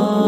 Oh.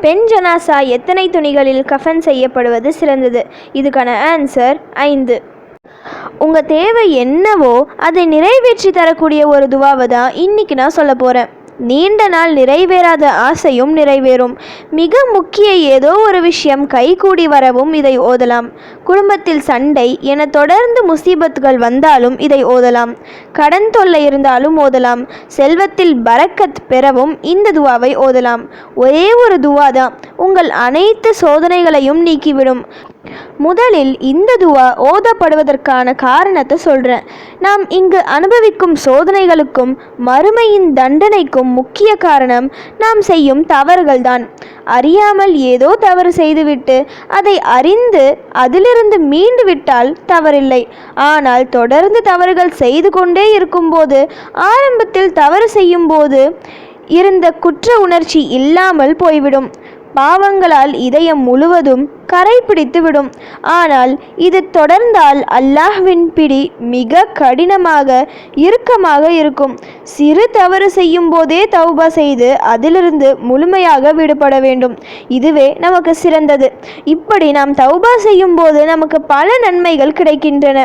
பெண் ஜனாசா எத்தனை துணிகளில் கஃபன் செய்யப்படுவது சிறந்தது? இதுக்கான ஆன்சர் ஐந்து. உங்கள் தேவை என்னவோ அதை நிறைவேற்றி தரக்கூடிய ஒரு துவாவை தான் இன்னைக்கு நான் சொல்ல போகிறேன் நீண்ட நாள் நிறைவேறாத ஆசையும் நிறைவேறும். மிக முக்கிய ஏதோ ஒரு விஷயம் கைகூடி வரவும் இதை ஓதலாம். குடும்பத்தில் சண்டை என தொடர்ந்து முசீபத்துகள் வந்தாலும் இதை ஓதலாம். கடன் தொல்லை இருந்தாலும் ஓதலாம். செல்வத்தில் பரக்கத் பெறவும் இந்த துவாவை ஓதலாம். ஒரே ஒரு துவா தான் உங்கள் அனைத்து சோதனைகளையும் நீக்கிவிடும். முதலில் இந்த துவா ஓதப்படுவதற்கான காரணத்தை சொல்கிறேன் நாம் இங்கு அனுபவிக்கும் சோதனைகளுக்கும் மறுமையின் தண்டனைக்கும் முக்கிய காரணம் நாம் செய்யும் தவறுகள்தான். அறியாமல் ஏதோ தவறு செய்துவிட்டு அதை அறிந்து அதிலிருந்து மீண்டு விட்டால் தவறில்லை. ஆனால் தொடர்ந்து தவறுகள் செய்து கொண்டே இருக்கும்போது ஆரம்பத்தில் தவறு செய்யும்போது இருந்த குற்ற உணர்ச்சி இல்லாமல் போய்விடும். பாவங்களால் இதயம் முழுவதும் கரை பிடித்துவிடும். ஆனால் இது தொடர்ந்தால் அல்லாஹ்வின் பிடி மிக கடினமாக இறுக்கமாக இருக்கும். சிறு தவறு செய்யும் போதே தௌபா செய்து அதிலிருந்து முழுமையாக விடுபட வேண்டும். இதுவே நமக்கு சிறந்தது. இப்படி நாம் தௌபா செய்யும் போது நமக்கு பல நன்மைகள் கிடைக்கின்றன.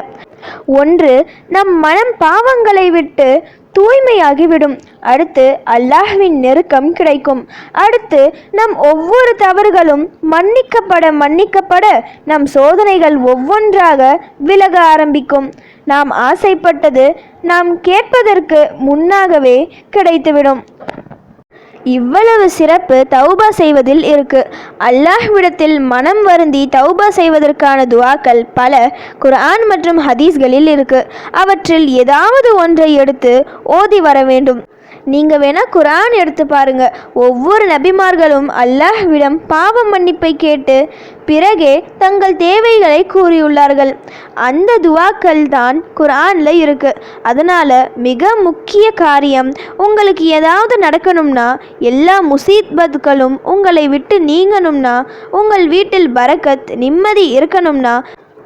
ஒன்று நம் மனம் பாவங்களை விட்டு தூய்மையாகிவிடும். அடுத்து அல்லாஹ்வின் நெருக்கம் கிடைக்கும். அடுத்து நம் ஒவ்வொரு தவறுகளும் மன்னிக்கப்பட மன்னிக்கப்பட நம் சோதனைகள் ஒவ்வொன்றாக விலக ஆரம்பிக்கும். நாம் ஆசைப்பட்டது நாம் கேட்பதற்கு முன்னாகவே கிடைத்துவிடும். இவ்வளவு சிறப்பு தௌபா செய்வதில் இருக்கு. அல்லாஹ்விடத்தில் மனம் வருந்தி தௌபா செய்வதற்கான துவாக்கள் பல குர்ஆன் மற்றும் ஹதீஸ்களில் இருக்கு. அவற்றில் ஏதாவது ஒன்றை எடுத்து ஓதி வர வேண்டும். நீங்கள் வேணால் குரான் எடுத்து பாருங்கள் ஒவ்வொரு நபிமார்களும் அல்லாஹ்விடம் பாவ மன்னிப்பை கேட்டு பிறகே தங்கள் தேவைகளை கூறியுள்ளார்கள். அந்த துவாக்கள் தான் குரானில் இருக்குது அதனால் மிக முக்கிய காரியம் உங்களுக்கு ஏதாவது நடக்கணும்னா எல்லா முசீபத்துகளும் உங்களை விட்டு நீங்கணும்னா உங்கள் வீட்டில் பரக்கத் நிம்மதி இருக்கணும்னா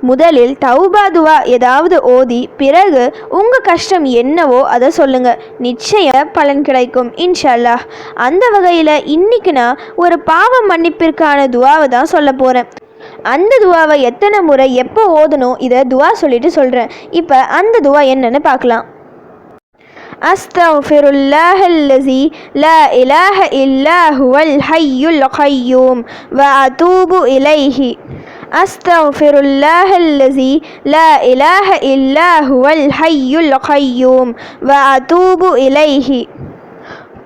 முதலில் தௌபா துவா ஏதாவது ஓதி பிறகு உங்கள் கஷ்டம் என்னவோ அதை சொல்லுங்கள் நிச்சய பலன் கிடைக்கும் இன்ஷால்லாஹ் அந்த வகையில் இன்னைக்கு நான் ஒரு பாவ மன்னிப்பிற்கான துவாவை தான் சொல்ல போகிறேன் அந்த துவாவை எத்தனை முறை எப்போ ஓதணும் இதை துவா சொல்லிட்டு சொல்கிறேன் இப்போ அந்த துவா என்னன்னு பார்க்கலாம் أستغفر الله الذي لا إله إلا هو الحي القيوم وأتوب إليه أستغفر الله الذي لا إله إلا هو الحي القيوم وأتوب إليه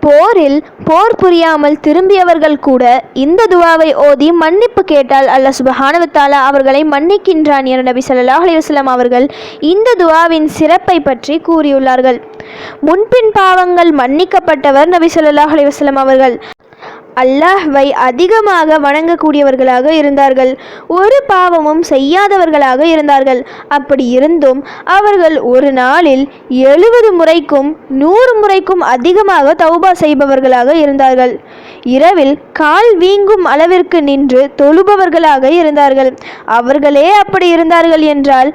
போரில் போர் புரியாமல் திரும்பியவர்கள் கூட இந்த துவாவை ஓதி மன்னிப்பு கேட்டால் அல்லாஹ் சுபஹானவத்தாலா அவர்களை மன்னிக்கின்றான் என நபி ஸல்லல்லாஹு அலைஹி வஸல்லம் அவர்கள் இந்த துவாவின் சிறப்பை பற்றி கூறியுள்ளார்கள் முன்பின் பாவங்கள் மன்னிக்கப்பட்டவர் நபி ஸல்லல்லாஹு அலைஹி வஸல்லம் அவர்கள் அல்லாஹ்வை அதிகமாக வணங்கக்கூடியவர்களாக இருந்தார்கள். ஒரு பாவமும் செய்யாதவர்களாக இருந்தார்கள். அப்படி இருந்தும் அவர்கள் ஒரு நாளில் எழுபது முறைக்கும் நூறு முறைக்கும் அதிகமாக தௌபா செய்பவர்களாக இருந்தார்கள். இரவில் கால் வீங்கும் அளவிற்கு நின்று தொழுபவர்களாக இருந்தார்கள். அவர்களே அப்படி இருந்தார்கள் என்றால்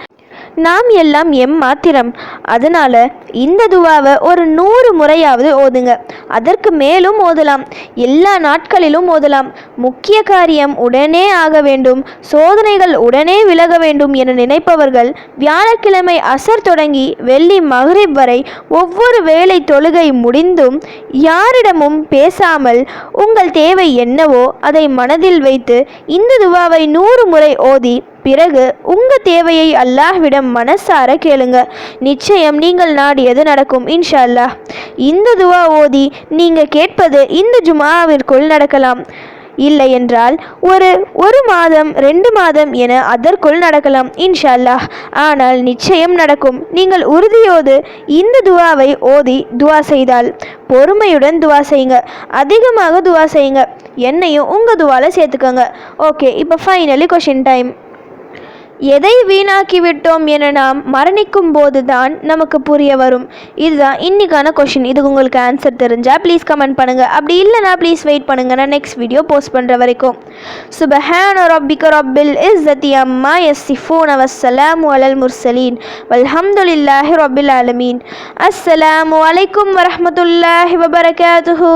நாம் எல்லாம் எம் மாத்திரம். அதனால இந்த துவாவை ஒரு நூறு முறையாவது ஓதுங்க. அதற்கு மேலும் ஓதலாம். எல்லா நாட்களிலும் ஓதலாம். முக்கிய காரியம் உடனே ஆக வேண்டும். சோதனைகள் உடனே விலக வேண்டும் என நினைப்பவர்கள் வியாழக்கிழமை அசர் தொடங்கி வெள்ளி மகரிப் வரை ஒவ்வொரு வேளை தொழுகை முடிந்தும் யாரிடமும் பேசாமல் உங்கள் தேவை என்னவோ அதை மனதில் வைத்து இந்த துவாவை நூறு முறை ஓதி பிறகு உங்கள் தேவையை அல்லாஹ்விடம் மனசார கேளுங்க. நிச்சயம் நீங்கள் நாடியது நடக்கும்? இன்ஷா அல்லாஹ் இந்த துவா ஓதி நீங்கள் கேட்பது இந்த ஜுமாவிற்குள் நடக்கலாம். இல்லை என்றால் ஒரு ஒரு மாதம் ரெண்டு மாதம் என அதற்குள் நடக்கலாம். இன்ஷா அல்லாஹ் ஆனால் நிச்சயம் நடக்கும். நீங்கள் உறுதியோடு இந்த துவாவை ஓதி துவா செய்தால் பொறுமையுடன் துவா செய்யுங்க. அதிகமாக துவா செய்யுங்க. என்னையும் உங்கள் துவாவில் சேர்த்துக்கோங்க. ஓகே இப்போ ஃபைனலி கொஷின் டைம் எதை வீணாக்கிவிட்டோம் என நாம் மரணிக்கும் போது தான் நமக்கு புரிய வரும். இதுதான் இன்னைக்கான கொஷின் இதுக்கு உங்களுக்கு ஆன்சர் தெரிஞ்சால் ப்ளீஸ் கமெண்ட் பண்ணுங்கள் அப்படி இல்லைனா ப்ளீஸ் வெயிட் பண்ணுங்கள் நான் நெக்ஸ்ட் வீடியோ போஸ்ட் பண்ணுற வரைக்கும். சுபஹான ரப்பிக ரப்பில் இஸ்ஸத்தி அம்மா எஸ் சிஃபூன் அவசலாம் அலல் முர்சலீன் வல்ஹம்துலில்லாஹி ரபில் ஆலமீன். அஸ்ஸலாமு அலைக்கும் வரமத்துல்லாஹி வபரகாத்துஹு.